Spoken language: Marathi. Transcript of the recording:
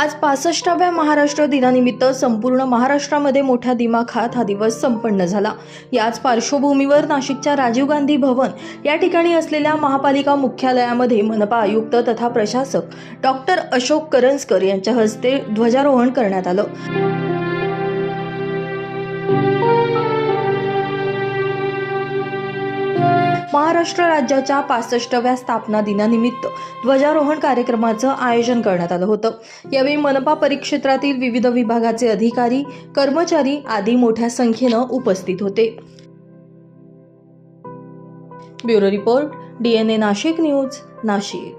आज पासष्टाव्या महाराष्ट्र दिनानिमित्त संपूर्ण महाराष्ट्रामध्ये मोठ्या दिमाखात हा दिवस संपन्न झाला. याच पार्श्वभूमीवर नाशिकच्या राजीव गांधी भवन या ठिकाणी असलेल्या महापालिका मुख्यालयामध्ये मनपा आयुक्त तथा प्रशासक डॉक्टर अशोक करंजकर यांच्या हस्ते ध्वजारोहण करण्यात आलं. महाराष्ट्र राज्याच्या पासष्टव्या स्थापना दिनानिमित्त ध्वजारोहण कार्यक्रमाचं आयोजन करण्यात आलं होतं. यावेळी मनपा परिक्षेत्रातील विविध विभागाचे अधिकारी कर्मचारी आदी मोठ्या संख्येनं उपस्थित होते. Bureau report DNA Nashik news Nashik.